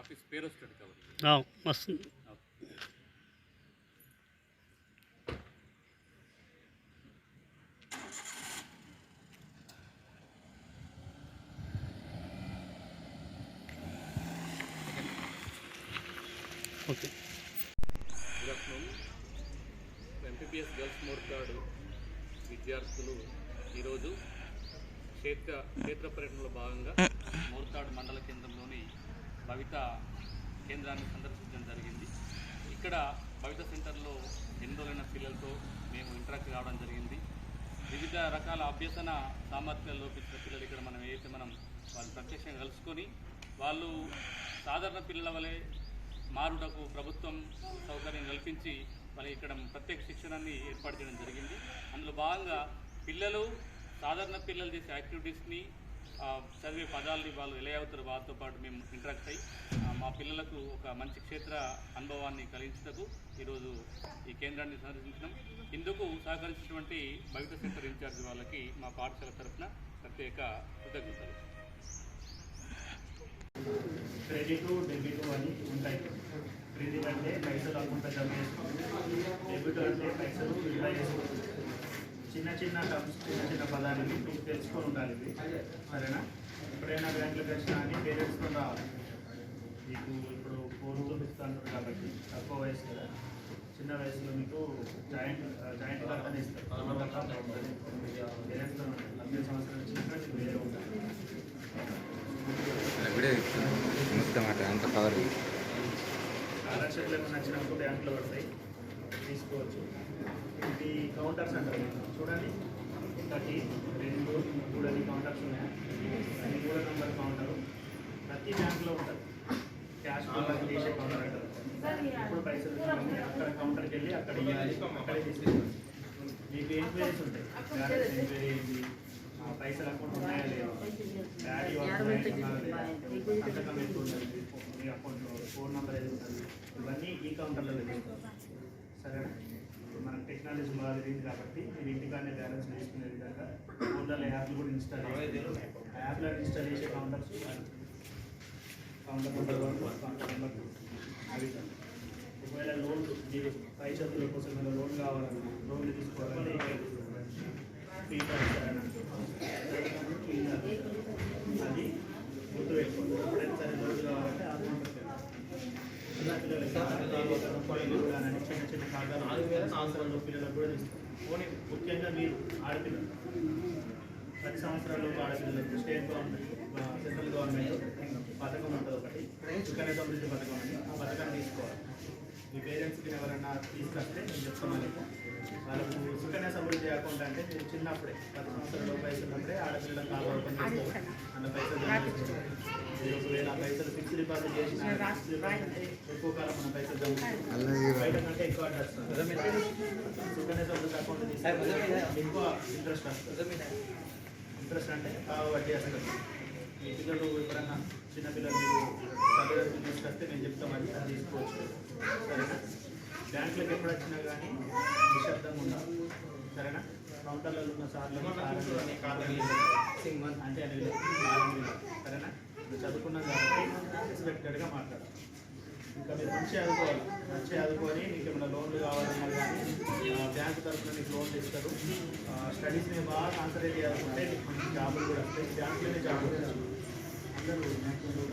Office పేరు వస్తుంది కాబట్టి వస్తుంది. Okay. Good afternoon MPPS girls మోర్చాడు విద్యార్థులు ఈరోజు క్షేత్ర క్షేత్ర పర్యటనలో భాగంగా మోర్తాడు మండల కేంద్రంలోని భవిత కేంద్రాన్ని సందర్శించడం జరిగింది. ఇక్కడ భవిత సెంటర్లో ఎన్నోలైన పిల్లలతో మేము ఇంటరాక్ట్ కావడం జరిగింది. వివిధ రకాల అభ్యసన సామర్థ్యాలు లోపించిన పిల్లలు ఇక్కడ మనం ఏదైతే మనం వాళ్ళు ప్రత్యక్షంగా కలుసుకొని వాళ్ళు సాధారణ పిల్లల వలె మారుటకు ప్రభుత్వం సౌకర్యం కల్పించి వాళ్ళకి ఇక్కడ ప్రత్యేక శిక్షణాన్ని ఏర్పాటు చేయడం జరిగింది. అందులో భాగంగా పిల్లలు సాధారణ పిల్లలు చేసే యాక్టివిటీస్ని చదివే పదాలని వాళ్ళు ఎలా అవుతారు వాళ్ళతో పాటు మేము ఇంటరాక్ట్ అయ్యి మా పిల్లలకు ఒక మంచి క్షేత్ర అనుభవాన్ని కలిగించటకు ఈరోజు ఈ కేంద్రాన్ని సందర్శించడం ఇందుకు సహకరించినటువంటి భవిత సెంటర్ ఇన్ఛార్జ్ వాళ్ళకి మా పాఠశాల తరఫున ప్రత్యేక కృతజ్ఞతలు. క్రెడిట్ డెబిట్ అని ఉంటాయి. క్రెడిట్ అంటే పైసలు అకౌంట్లో జమ చేసుకోవాలి డెబిట్ అంటే పైసలు విడుదల చేసుకోవాలి చిన్న చిన్న టర్మ్స్ చిన్న చిన్న పదాన్ని మీరు మీకు తెలుసుకొని ఉండాలి ఇది. సరేనా? ఎప్పుడైనా బ్యాంకులకు వచ్చినా అని పేరెంట్స్తో రావాలి. మీకు ఇప్పుడు ఫోన్ చూపిస్తుంటారు కాబట్టి తక్కువ వయసు కదా. చిన్న వయసులో మీకు జాయింట్ జాయింట్ ఖాతానే ఇస్తారు. పేరెంట్స్తో పద్దెనిమిది సంవత్సరాల చిన్న వేరే ఉంటారు వీడియో మొత్తం అంత కవర్ స్కాలర్షిప్లు ఏమైనా నచ్చినప్పుడు బ్యాంకులో పడతాయి. తీసుకోవచ్చు. ఇది కౌంటర్స్ అంటారు చూడండి. ఒకటి రెండు మూడు అని కౌంటర్స్ ఉన్నాయి? అది మూడో నెంబర్ కౌంటర్. ప్రతి బ్యాంకులో ఉంటుంది. క్యాష్ కౌంటర్ చేసే కౌంటర్ అంటారు. ఇప్పుడు పైసలు అక్కడ కౌంటర్కి వెళ్ళి అక్కడ అక్కడే తీసుకోవాలి మీకు ఎంక్వైరీస్ ఉంటాయి? ఎంక్వైరీ పైసలు అకౌంట్ ఉన్నాయా లేవా? డాడీ? సంతకం ఎంత ఉన్నది మీ అకౌంట్లో ఫోన్ నెంబర్ ఏది ఉంటుంది ఇవన్నీ ఈ కౌంటర్లో తెలుస్తాయి సరేనా మనకు టెక్నాలజీ బాగా పెరిగింది కాబట్టి మీరు ఇంటికానే బ్యాలెన్స్ వేసుకునే విధంగా ఫోన్లలో యాప్లు కూడా ఇన్స్టాల్ ఆ యాప్లో ఇన్స్టాల్ చేసే counters counter number one counter number two. అవి ఒకవేళ లోన్ మీరు పై చదువుల కోసం ఏమైనా లోన్ కావాలన్నా లోన్లు తీసుకోవాలంటే ఫ్రీ అది గుర్తు పెట్టుకోండి ఎప్పుడైనా సరే లోన్ కావాలంటే ఆ పిల్లలకి కానీ చిన్న చిన్న ఖాతాలు సంవత్సరాల పిల్లలకు కూడా ఇస్తాం పోనీ ముఖ్యంగా మీరు ఆడపిల్లలు పది సంవత్సరాలు ఆడపిల్లలకు స్టేట్ గవర్నమెంట్ సెంట్రల్ గవర్నమెంట్ పథకం ఉంటుంది. ఒకటి సుకన్య సమృద్ధి పథకం అని ఆ పథకాన్ని తీసుకోవాలి. మీ పేరెంట్స్కి ఎవరైనా తీసుకొస్తే నేను చెప్తాను. అకౌంట్ అంటే మీరు చిన్నప్పుడే పది సంవత్సరాలు పైసలు ఉన్నప్పుడే ఆడపిల్లలకు కాలు ఓపెన్ అన్న పైసలు. మీరు ఒకవేళ ఆ పైసలు ఫిక్స్డ్ డిపాజిట్ చేసిన ఎక్కువ కాలం మన పైసలు. బయట కంటే ఎక్కువ వస్తుంది. సుకన్య సమృద్ధి అకౌంట్ తీసుకుంటే ఎక్కువ ఇంట్రెస్ట్ వస్తుంది. ఇంట్రెస్ట్ అంటే వడ్డీ వస్తుంది మీ పిల్లలు ఎప్పుడన్నా చిన్నపిల్లలు మీరు చదువు తీసుకొస్తే మేము చెప్తామని అది తీసుకోవచ్చు. సరేనా బ్యాంకులకు ఎప్పుడు వచ్చినా కానీ నిశ్శబ్దంగా ఉండాలి. సరేనా? కౌంటర్లలో ఉన్న సార్లు అంటే అని సరేనా? మీరు చదువుకున్నాం కాబట్టి ఎక్స్పెక్టెడ్గా మాట్లాడాలి ఇంకా మీరు మంచి చదువుకోవాలి. మంచి చదువుకొని మీకు ఏమైనా లోన్లు కావాలన్నా కానీ బ్యాంకు తరఫున మీకు లోన్లు ఇస్తారు స్టడీస్ మీద బాగా కాన్సన్ట్రేట్ చేయాలనుకుంటే మీకు మంచి జాబులు కూడా వస్తాయి. బ్యాంకులోనే జాబులు అందరూ బ్యాంకులో